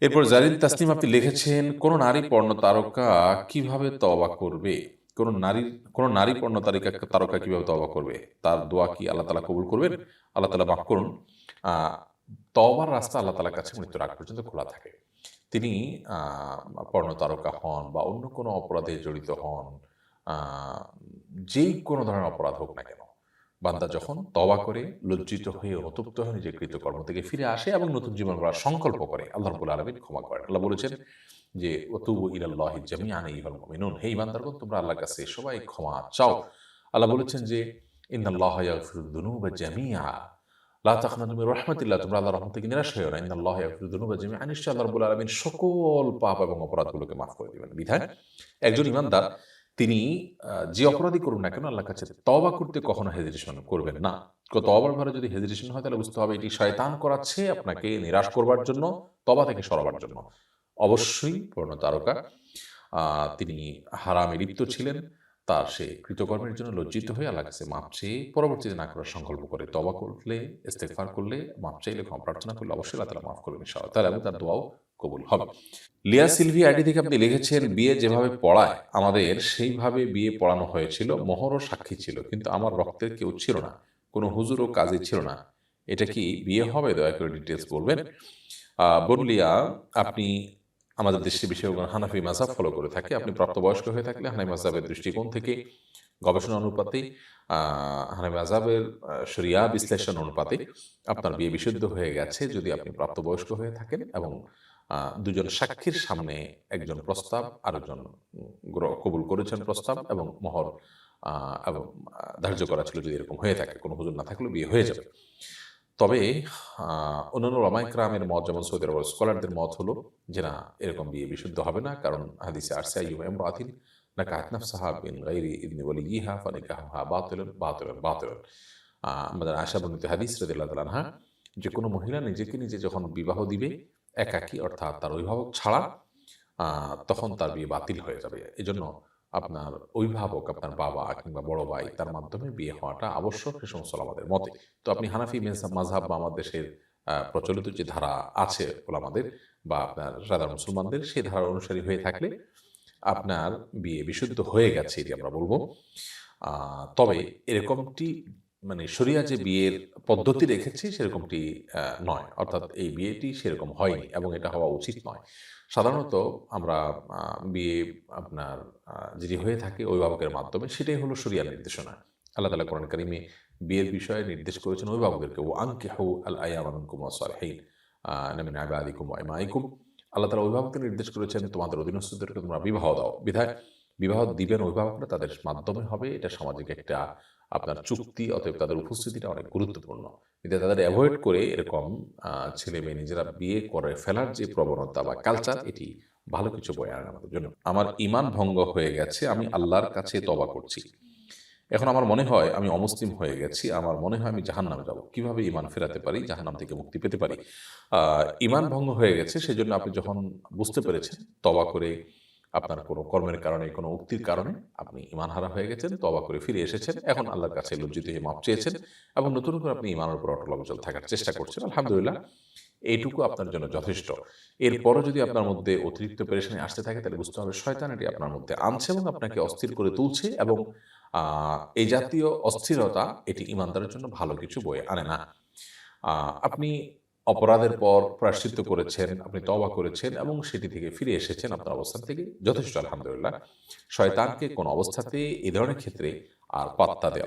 এরপর জারিন তাসনিম আপনি লিখেছেন কোন নারী পর্ণ তারকা কীভাবে তওবা করবে? কোন নারী কোন নারী পর্ণ তারিকা তারকা কীভাবে তওবা করবে? তার দোয়া কি আল্লাহ তালা কবুল করবেন? আল্লাহ তালা মাফ করুন। আহ, তওবার রাস্তা আল্লাহ তালার কাছে মৃত্যুর আগ পর্যন্ত খোলা থাকে। তিনি আহ, পর্ণ তারকা হন বা অন্য কোনো অপরাধে জড়িত হন আহ, যেই কোনো ধরনের অপরাধ হোক না কেন। বান্দা যখন তবা করে লজ্জিত হয়ে অনুতপ্ত হয়ে নিজের কৃতকর্ম থেকে ফিরে আসে এবং নতুন জীবন গড়ার সংকল্প করে। আল্লাহ রবুল আলমিন ক্ষমা করেন। আল্লাহ বলেছেন যে ওতুবু ইলাল্লাহি জামিআন আইয়ুহাল মুমিনুন। হে ইমানদারগণ তোমরা আল্লাহর কাছে সবাই ক্ষমা চাও। আল্লাহ বলেছেন যে ইন্নাল্লাহা ইয়াগফিরুদ দুনুবা জামিআ। লা তাখনাতু মির রাহমাতিল্লাহ। তোমরা আল্লাহর রহমত থেকে নিরাশ হয়েও না। ইন্নাল্লাহা ইয়াগফিরুদ দুনুবা জামিআ। নিশ্চয় আল্লাহ রাব্বুল আলামিন সকল পাপ এবং অপরাধগুলোকে মাফ করে দিবেন। বিধায় একজন ইমানদার তিনি যে অপরাধী করুন না কেন আল্লাহ কাছে তবা করতে কখনো হেজিটেশন করবেন না। তবার ঘরে যদি হেজিটেশন হয় তাহলে বুঝতে হবে এটি শয়তান করাচ্ছে আপনাকে নিরাশ করবার জন্য তবা থেকে সরাবার জন্য। অবশ্যই পূর্ণ তারকা তিনি হারামে লিপ্ত ছিলেন। তার সে কৃতকর্মের জন্য লজ্জিত হয়ে আল্লাহ কাছে মাপ চেয়ে পরবর্তীতে না করার সংকল্প করে তবা করলে ইস্তেফার করলে মাপ চাইলে ক্ষমা প্রার্থনা করলে অবশ্যই আল্লাহ তাআলা মাফ করবেন ইনশাআল্লাহ। তাহলে তার দোয়াও কবুল হবে। লিয়া সিলভি আইডি থেকে আপনি লিখেছেন বিয়ে যেভাবে পড়ায় আমাদের সেইভাবে বিয়ে পড়ানো হয়েছিল মোহরও সাক্ষী ছিল কিন্তু আমার রক্তের কেউ ছিল না কোনো হুজুরও কাজে ছিল না। এটা কি বিয়ে হবে? দয়া করে ডিটেলস বলবেন। আহ, বনলিয়া আপনি আমাদের দেশের বিষয়গুলো হানাফি মাজাব ফলো করে থাকে। আপনি প্রাপ্তবয়স্ক হয়ে থাকলে হানাফি মাজাবের দৃষ্টিকোণ থেকে গবেষণা অনুপাতে হানাফি মাজাবের শরিয়া বিশ্লেষণ অনুপাতে আপনার বিয়ে বিশুদ্ধ হয়ে গেছে যদি আপনি প্রাপ্তবয়স্ক হয়ে থাকেন এবং দুজন সাক্ষীর সামনে একজন প্রস্তাব আরেকজন কবুল করেছেন প্রস্তাব এবং মহর এবং ধার্য করা ছিল যদি এরকম হয়ে থাকে কোনো হুজুর না থাকলেও বিয়ে হয়ে যাবে। তবে অন্যান্য রমাইক্রামের মত যেমন সৌদি আরবের স্কলারদের মত হলো যে না এরকম বিয়ে বিশুদ্ধ হবে না কারণ হাদিসে আরসা ইউ এমরাতিন না কাহাত নাফসাহা বিন গাইরি ইবনি ওয়ালিয়িহা ফানিকাহুহা বাতিলুন বাতিলুন বাতিলুন। আহ, আমাদের আশা বর্ণিত হাদিস রাদিয়াল্লাহু তাআলা আনহা যে কোনো মহিলা নিজেকে নিজে যখন বিবাহ দিবে একাকী অর্থাৎ তার অভিভাবক ছাড়া তখন তার বিয়ে বাতিল হয়ে যাবে। এজন্য আপনার অভিভাবক, আপনার বাবা কিংবা বড় ভাই তার মাধ্যমে বিয়ে হওয়াটা আবশ্যক সে সমস্ত আমাদের মতে। তো আপনি হানাফি মাযহাব বা আমাদের দেশের প্রচলিত যে ধারা আছে আমাদের বা আপনার সাধারণ মুসলমানদের, সেই ধারা অনুসারী হয়ে থাকলে আপনার বিয়ে বিশুদ্ধ হয়ে গেছে এটি আমরা বলব। তবে এরকমটি মানে শরিয়া যে বিয়ের পদ্ধতি রেখেছে সেরকমটি নয়। অর্থাৎ এই বিয়েটি সেরকম হয়নি এবং এটা হওয়া উচিত নয়। সাধারণত আমরা বিয়ে আপনার যেটি হয়ে থাকে অভিভাবকের মাধ্যমে সেটাই হলো শরিয়ার নির্দেশনা। আল্লাহ তালা কোরআন কারিমে বিয়ের বিষয়ে নির্দেশ করেছেন, অভিভাবকদেরকে ও আংকে হউ আল আয়ামানুকুম সালহীন আল্লাহ তালা অভিভাবককে নির্দেশ করেছেন, তোমাদের অধীনস্থদেরকে তোমরা বিবাহ দাও। বিধায় বিবাহ দিবেন অভিভাবকরা তাদের মাধ্যমে হবে এটা সামাজিক একটা আপনার চুক্তি অতএব তাদের উপস্থিতিটা অনেক গুরুত্বপূর্ণ। কিন্তু তাদের অ্যাভয়েড করে এরকম ছেলে মেয়ে নিজেরা বিয়ে করে ফেলার যে প্রবণতা বা কালচার এটি ভালো কিছু বয়ে আনে আমাদের জন্য। আমার ইমান ভঙ্গ হয়ে গেছে আমি আল্লাহর কাছে তবা করছি। এখন আমার মনে হয় আমি অমুসলিম হয়ে গেছি আমার মনে হয় আমি জাহান নামে যাব। কীভাবে ইমান ফেরাতে পারি জাহান্নাম থেকে মুক্তি পেতে পারি? ইমান ভঙ্গ হয়ে গেছে সেজন্য আপনি যখন বুঝতে পেরেছেন তবা করে আপনার কোনো কর্মের কারণে, কোনো উক্তির কারণে আপনি ইমান হারা হয়ে গেছেন তবা করে ফিরে এসেছেন। এখন আল্লাহর কাছে লজ্জিত হয়ে মাপ চেয়েছেন এবং নতুন করে আপনি ইমানের উপর অটল অবিচল থাকার চেষ্টা করছেন। আলহামদুলিল্লাহ, এইটুকু আপনার জন্য যথেষ্ট। এরপরও যদি আপনার মধ্যে অতিরিক্ত পেরেশানি আসতে থাকে, তাহলে বুঝতে হবে শয়তান এটি আপনার মধ্যে আনছে এবং আপনাকে অস্থির করে তুলছে এবং এই জাতীয় অস্থিরতা এটি ইমানদারের জন্য ভালো কিছু বয়ে আনে না। আপনি অপরাধের পর প্রায়শ্চিত্ত করেছেন আপনি তবা করেছেন এবং সেটি থেকে ফিরে এসেছেন। আপনার অবস্থান থেকে যথেষ্ট আলহামদুলিল্লাহ। শয়তানকে কোনো অবস্থাতে এ ধরনের ক্ষেত্রে আর পাত্তা দেওয়া